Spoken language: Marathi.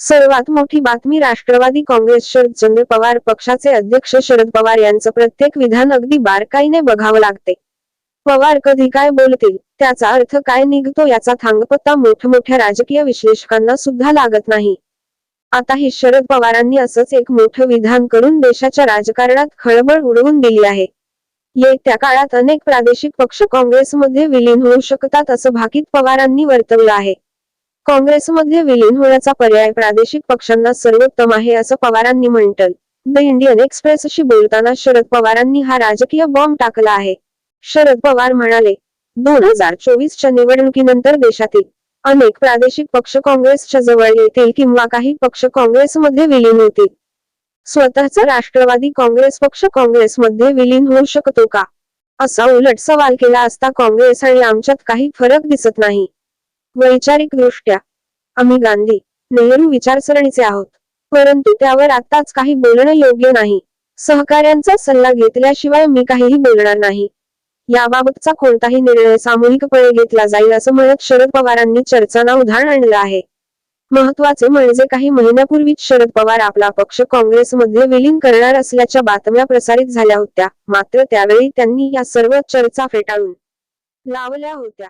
सर्वात मोठी बातमी राष्ट्रवादी काँग्रेस शरदचंद्र पवार पक्षाचे अध्यक्ष शरद पवार यांचं प्रत्येक विधान अगदी बारकाईने बघावं लागते. पवार कधी काय बोलतील त्याचा अर्थ काय निघतो याचा थांगपत्ता मोठमोठ्या राजकीय विश्लेषकांना सुद्धा लागत नाही. आताही शरद पवारांनी असंच एक मोठं विधान करून देशाच्या राजकारणात खळबळ उडवून दिली आहे. येत्या काळात अनेक प्रादेशिक पक्ष काँग्रेसमध्ये विलीन होऊ शकतात असं भाकीत पवारांनी वर्तवलं आहे. काँग्रेसमध्ये विलीन होण्याचा पर्याय प्रादेशिक पक्षांना सर्वोत्तम आहे असं पवारांनी म्हटलं. द इंडियन एक्सप्रेसशी बोलताना शरद पवारांनी हा राजकीय बॉम्ब टाकला आहे. शरद पवार म्हणाले दोन हजार चोवीसच्या निवडणुकीनंतर देशातील अनेक प्रादेशिक पक्ष काँग्रेसच्या जवळ येतील किंवा काही पक्ष काँग्रेसमध्ये विलीन होतील. स्वतःचा राष्ट्रवादी काँग्रेस पक्ष काँग्रेसमध्ये विलीन होऊ शकतो का? असा उलट सवाल केला असता काँग्रेस आणि आमच्यात काही फरक दिसत नाही. वैचारिक दृष्ट्या आम्ही गांधी नेहरू विचारसरणीचे आहोत. परंतु त्यावर आताच काही बोलणं योग्य नाही. सहकार्यांचा सल्ला घेतल्याशिवाय मी काहीही बोलणार नाही. याबाबतचा कोणताही निर्णय सामूहिकपणे घेतला जाईल असं म्हणत शरद पवारांनी चर्चांना उधाण आणलं आहे. महत्त्वाचे म्हणजे काही महिन्यापूर्वीच शरद पवार आपला पक्ष काँग्रेसमध्ये विलीन करणार असल्याच्या बातम्या प्रसारित झाल्या होत्या. मात्र त्यावेळी त्यांनी या सर्व चर्चा फेटाळून लावल्या होत्या.